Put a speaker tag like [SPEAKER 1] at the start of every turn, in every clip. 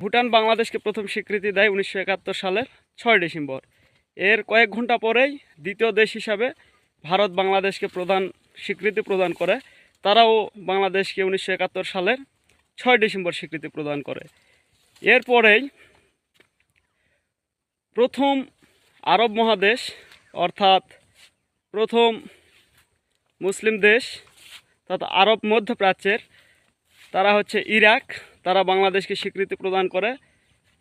[SPEAKER 1] ভুটান বাংলাদেশকে প্রথম স্বীকৃতি দেয় উনিশশো একাত্তর সালের ছয় ডিসেম্বর। এর কয়েক ঘণ্টা পরেই দ্বিতীয় দেশ হিসাবে ভারত বাংলাদেশকে প্রধান স্বীকৃতি প্রদান করে। তারাও বাংলাদেশকে উনিশশো একাত্তর সালের ছয় ডিসেম্বর স্বীকৃতি প্রদান করে। এরপরেই প্রথম আরব মহাদেশ, অর্থাৎ প্রথম মুসলিম দেশ তথা আরব মধ্যপ্রাচ্যের, তারা হচ্ছে ইরাক। তারা বাংলাদেশকে স্বীকৃতি প্রদান করে।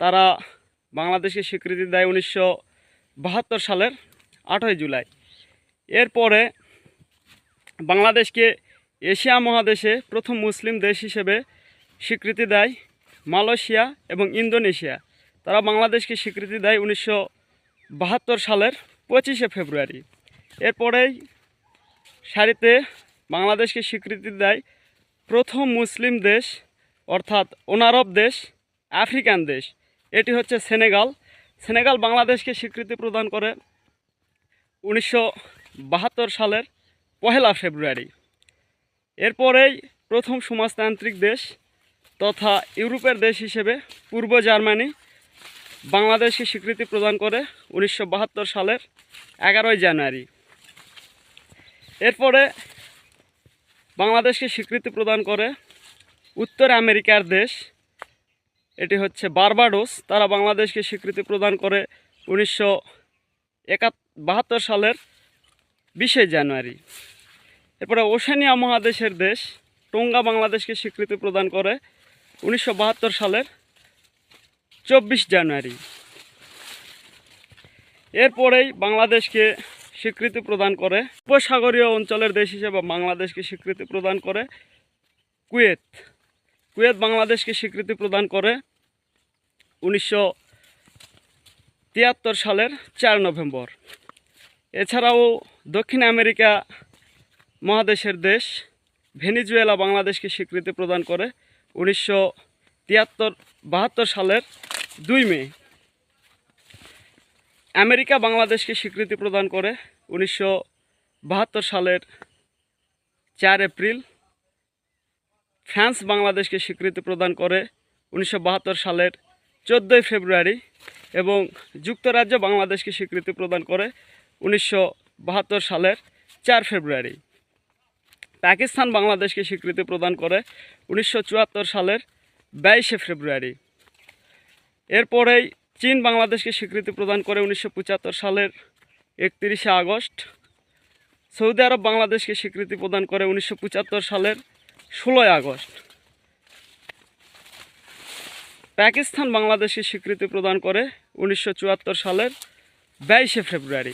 [SPEAKER 1] তারা বাংলাদেশকে স্বীকৃতি দেয় উনিশশো বাহাত্তর সালের আটই জুলাই। এরপরে বাংলাদেশকে এশিয়া মহাদেশে প্রথম মুসলিম দেশ হিসেবে স্বীকৃতি দেয় মালয়েশিয়া এবং ইন্দোনেশিয়া। তারা বাংলাদেশকে স্বীকৃতি দেয় উনিশশো বাহাত্তর সালের পঁচিশে ফেব্রুয়ারি। এরপরেই সারিতে বাংলাদেশকে স্বীকৃতি দেয় প্রথম মুসলিম দেশ অর্থাৎ ওনারব দেশ, আফ্রিকান দেশ। এটি হচ্ছে সেনেগাল। সেনেগাল বাংলাদেশকে স্বীকৃতি প্রদান করে উনিশশো বাহাত্তর সালের পহেলা ফেব্রুয়ারি। এরপরেই প্রথম সমাজতান্ত্রিক দেশ তথা ইউরোপের দেশ হিসেবে পূর্ব জার্মানি বাংলাদেশকে স্বীকৃতি প্রদান করে উনিশশো বাহাত্তর সালের এগারোই জানুয়ারি। এরপরে বাংলাদেশকে স্বীকৃতি প্রদান করে উত্তর আমেরিকার দেশ। এটি হচ্ছে বারবাডোস। তারা বাংলাদেশকে স্বীকৃতি প্রদান করে উনিশশো বাহাত্তর সালের বিশে জানুয়ারি। এরপরে ওশেনিয়া মহাদেশের দেশ, টোঙ্গা বাংলাদেশকে স্বীকৃতি প্রদান করে উনিশশো বাহাত্তর সালের চব্বিশ জানুয়ারি। এরপরেই বাংলাদেশকে স্বীকৃতি প্রদান করে উপসাগরীয় অঞ্চলের দেশ হিসেবে বাংলাদেশকে স্বীকৃতি প্রদান করে কুয়েত। কুয়েত বাংলাদেশকে স্বীকৃতি প্রদান করে উনিশশো তিয়াত্তর সালের চার নভেম্বর। এছাড়াও দক্ষিণ আমেরিকা মহাদেশের দেশ ভেনিজুয়েলা বাংলাদেশকে স্বীকৃতি প্রদান করে উনিশশো তিয়াত্তর বাহাত্তর সালের দুই মে। আমেরিকা বাংলাদেশকে স্বীকৃতি প্রদান করে উনিশশো বাহাত্তর সালের চার এপ্রিল ফ্রান্স বাংলাদেশকে স্বীকৃতি প্রদান করে উনিশশো বাহাত্তর সালের চোদ্দোই ফেব্রুয়ারি এবং যুক্তরাজ্য বাংলাদেশকে স্বীকৃতি প্রদান করে উনিশশো বাহাত্তর সালের চার ফেব্রুয়ারি। পাকিস্তান বাংলাদেশকে স্বীকৃতি প্রদান করে উনিশশো চুয়াত্তর সালের বাইশে ফেব্রুয়ারি। এরপরেই চীন বাংলাদেশকে স্বীকৃতি প্রদান করে উনিশশো পঁচাত্তর সালের একত্রিশে আগস্ট। সৌদি আরব বাংলাদেশকে স্বীকৃতি প্রদান করে উনিশশো পঁচাত্তর সালের ষোলোই আগস্ট। পাকিস্তান বাংলাদেশকে স্বীকৃতি প্রদান করে উনিশশো চুয়াত্তর সালের বাইশে ফেব্রুয়ারি।